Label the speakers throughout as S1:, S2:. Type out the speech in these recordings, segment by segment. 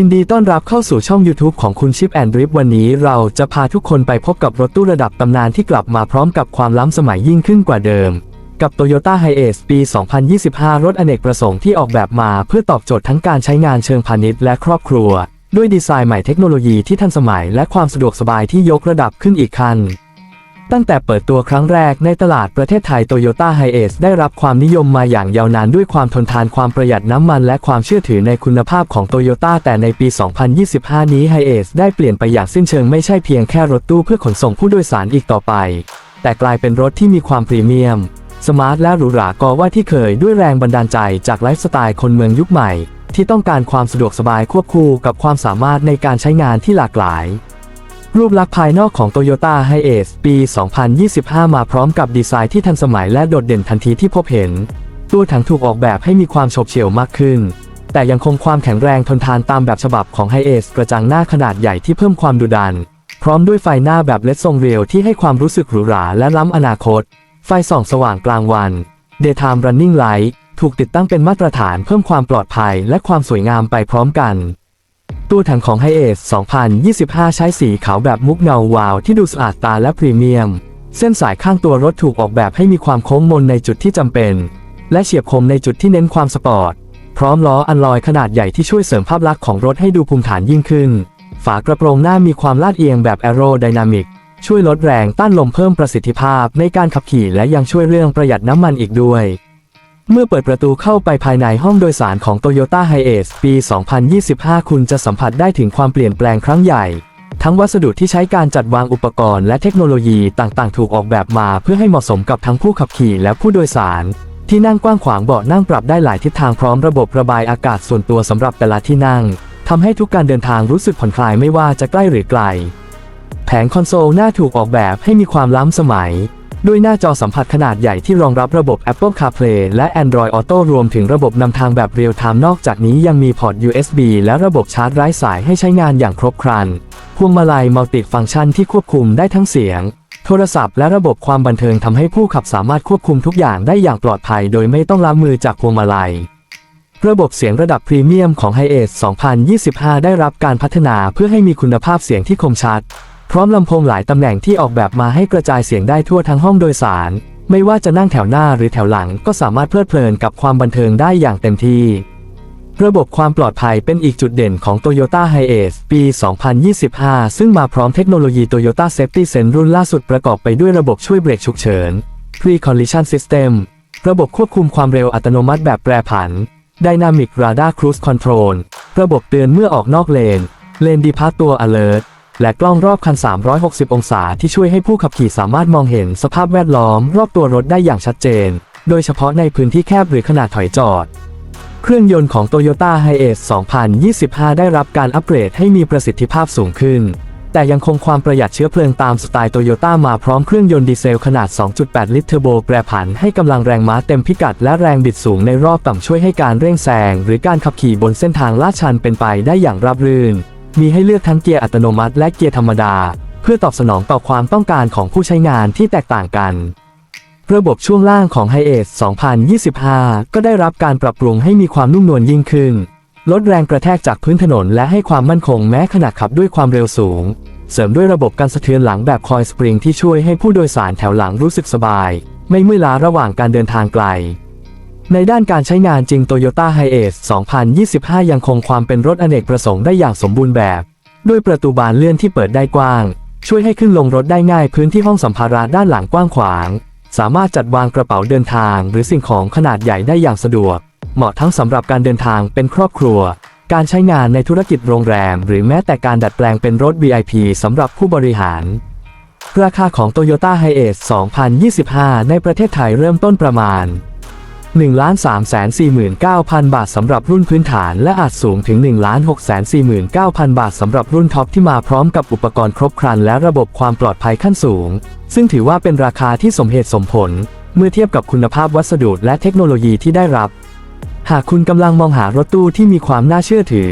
S1: ยินดีต้อนรับเข้าสู่ช่อง YouTube ของคุณชิปแอนดริฟวันนี้เราจะพาทุกคนไปพบกับรถตู้ระดับตำนานที่กลับมาพร้อมกับความล้ำสมัยยิ่งขึ้นกว่าเดิม กับ Toyota h i a c e ปี 2025 รถอเนกประสงค์ที่ออกแบบมาเพื่อตอบโจทย์ทั้งการใช้งานเชิงพาณิชย์และครอบครัว ด้วยดีไซน์ใหม่เทคโนโลยีที่ทันสมัยและความสะดวกสบายที่ยกระดับขึ้นอีกขั้น ตั้งแต่เปิดตัวครั้งแรกในตลาดประเทศไทย Toyota h i a c e ได้รับความนิยมมาอย่างยาวนานด้วยความทนทานความประหยัดน้ำมันและความเชื่อถือในคุณภาพของ Toyota แต่ในปี 2025 นี้ h i a c e ได้เปลี่ยนไปอย่างสิ้นเชิงไม่ใช่เพียงแค่รถตู้เพื่อขนส่งผู้โดยสารอีกต่อไป แต่กลายเป็นรถที่มีความพรีเมียม สมาร์ทและหรูหราก็ว่าที่เคยด้วยแรงบันดาลใจจากไลฟ์สไตล์คนเมืองยุคใหม่ ที่ต้องการความสะดวกสบายควบคู่กับความสามารถในการใช้งานที่หลากหลาย รูปลักษณ์ภายนอกของ Toyota h i a c e ปี 2025 มาพร้อมกับดีไซน์ที่ทันสมัยและโดดเด่นทันทีที่พบเห็น ตัวถังถูกออกแบบให้มีความโฉบเฉี่ยวมากขึ้น แต่ยังคงความแข็งแรงทนทานตามแบบฉบับของ h i a c e กระจังหน้าขนาดใหญ่ที่เพิ่มความดุดัน พร้อมด้วยไฟหน้าแบบเลดทรงเรียวที่ให้ความรู้สึกหรูหราและล้ำอนาคต ไฟส่องสว่างกลางวัน Daytime Running Light ถูกติดตั้งเป็นมาตรฐานเพิ่มความปลอดภัยและความสวยงามไปพร้อมกัน ตัวถังของ h i a c e 2025 ใช้สีขาวแบบมุกเงาวาวที่ดูสะอาดตาและพรีเมียม เส้นสายข้างตัวรถถูกออกแบบให้มีความโค้งมนในจุดที่จำเป็น และเฉียบคมในจุดที่เน้นความสปอร์ต พร้อมล้ออันลอยขนาดใหญ่ที่ช่วยเสริมภาพลักษณ์ของรถให้ดูภูมิฐานยิ่งขึ้น ฝากระโปรงหน้ามีความลาดเอียงแบบแอโรไดนามิกช่วยลดแรงต้านลมเพิ่มประสิทธิภาพในการขับขี่และยังช่วยเรื่องประหยัดน้ำมันอีกด้วย เมื่อเปิดประตูเข้าไปภายในห้องโดยสารของ Toyota h i a c e ปี 2025 คุณจะสัมผัสได้ถึงความเปลี่ยนแปลงครั้งใหญ่ ทั้งวัสดุที่ใช้การจัดวางอุปกรณ์และเทคโนโลยีต่างๆ ถูกออกแบบมาเพื่อให้เหมาะสมกับทั้งผู้ขับขี่และผู้โดยสาร ที่นั่งกว้างขวางเบาะนั่งปรับได้หลายทิศทางพร้อมระบบระบายอากาศส่วนตัวสำหรับแต่ละที่นั่งทำให้ทุกการเดินทางรู้สึกผ่อนคลายไม่ว่าจะใกล้หรือไกล แผงคอนโซลหน้าถูกออกแบบให้มีความล้ำสมัย ด้วยหน้าจอสัมผัสขนาดใหญ่ที่รองรับระบบ Apple CarPlay และ Android Auto รวมถึงระบบนำทางแบบเรียลไทม์นอกจากนี้ยังมีพอร์ต USB และระบบชาร์จไร้สายให้ใช้งานอย่างครบครัน พวงมาลัยมัลติฟังก์ชันที่ควบคุมได้ทั้งเสียง โทรศัพท์และระบบความบันเทิงทำให้ผู้ขับสามารถควบคุมทุกอย่างได้อย่างปลอดภัย โดยไม่ต้องล้างมือจากพวงมาลัยระบบเสียงระดับพรีเมียมของ h i a c e 2025 ได้รับการพัฒนาเพื่อให้มีคุณภาพเสียงที่คมชัด พร้อมลำโพงหลายตำแหน่งที่ออกแบบมาให้กระจายเสียงได้ทั่วทั้งห้องโดยสาร ไม่ว่าจะนั่งแถวหน้าหรือแถวหลังก็สามารถเพลิดเพลินกับความบันเทิงได้อย่างเต็มที่ ระบบความปลอดภัยเป็นอีกจุดเด่นของ Toyota h i a c e ปี 2025 ซึ่งมาพร้อมเทคโนโลยี Toyota Safety Sense รุ่นล่าสุดประกอบไปด้วยระบบช่วยเบรกฉุกเฉิน Pre-Collision System ระบบควบคุมความเร็วอัตโนมัติแบบแปรผัน Dynamic Radar Cruise Control ระบบเตือนเมื่อออกนอกเลน Lane Departure Alert และกล้องรอบคัน 360 องศาที่ช่วยให้ผู้ขับขี่สามารถมองเห็นสภาพแวดล้อมรอบตัวรถได้อย่างชัดเจน โดยเฉพาะในพื้นที่แคบหรือขนาดถอยจอด เครื่องยนต์ของ Toyota h i a c e 2025 ได้รับการอัปเกรดให้มีประสิทธิภาพสูงขึ้น แต่ยังคงความประหยัดเชื้อเพลิงตามสไตล์ Toyota มาพร้อมเครื่องยนต์ดีเซลขนาด 2.8 ลิตรเทอร์โบแปรผันให้กำลังแรงม้าเต็มพิกัดและแรงบิดสูงในรอบต่ำช่วยให้การเร่งแซงหรือการขับขี่บนเส้นทางลาดชันเป็นไปได้อย่างราบรื่น มีให้เลือกทั้งเกียร์อัตโนมัติและเกียร์ธรรมดา เพื่อตอบสนองต่อความต้องการของผู้ใช้งานที่แตกต่างกัน ระบบช่วงล่างของ h i a c e 2025 ก็ได้รับการปรับปรุงให้มีความนุ่มนวลยิ่งขึ้น ลดแรงกระแทกจากพื้นถนนและให้ความมั่นคงแม้ขณะขับด้วยความเร็วสูง เสริมด้วยระบบการสะเทือนหลังแบบคอยสปริงที่ช่วยให้ผู้โดยสารแถวหลังรู้สึกสบาย ไม่เมื่อยล้าระหว่างการเดินทางไกล ในด้านการใช้งานจริง Toyota h i a c e 2025 ยังคงความเป็นรถอเนกประสงค์ได้อย่างสมบูรณ์แบบ ด้วยประตูบานเลื่อนที่เปิดได้กว้าง ช่วยให้ขึ้นลงรถได้ง่ายพื้นที่ห้องสัมภาระด้านหลังกว้างขวาง สามารถจัดวางกระเป๋าเดินทาง หรือสิ่งของขนาดใหญ่ได้อย่างสะดวก เหมาะทั้งสำหรับการเดินทางเป็นครอบครัว การใช้งานในธุรกิจโรงแรม หรือแม้แต่การดัดแปลงเป็นรถ VIP สำหรับผู้บริหารราคาของ Toyota h i a c e 2025 ในประเทศไทยเริ่มต้นประมาณ 1,349,000 บาทสำหรับรุ่นพื้นฐาน และอาจสูงถึง 1,649,000 บาทสำหรับรุ่นท็อปที่มาพร้อมกับอุปกรณ์ครบครันและระบบความปลอดภัยขั้นสูง ซึ่งถือว่าเป็นราคาที่สมเหตุสมผล เมื่อเทียบกับคุณภาพวัสดุและเทคโนโลยีที่ได้รับ หากคุณกำลังมองหารถตู้ที่มีความน่าเชื่อถือ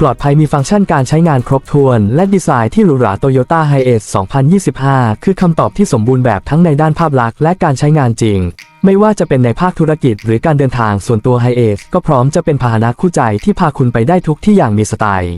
S1: ปลอดภัยมีฟังก์ชันการใช้งานครบถ้วน และดีไซน์ที่หรูหรา Toyota h i a c e 2025 คือคำตอบที่สมบูรณ์แบบทั้งในด้านภาพลักษณ์และการใช้งานจริง ไม่ว่าจะเป็นในภาคธุรกิจหรือการเดินทางส่วนตัวไฮเอสก็พร้อมจะเป็นพาหนะคู่ใจที่พาคุณไปได้ทุกที่อย่างมีสไตล์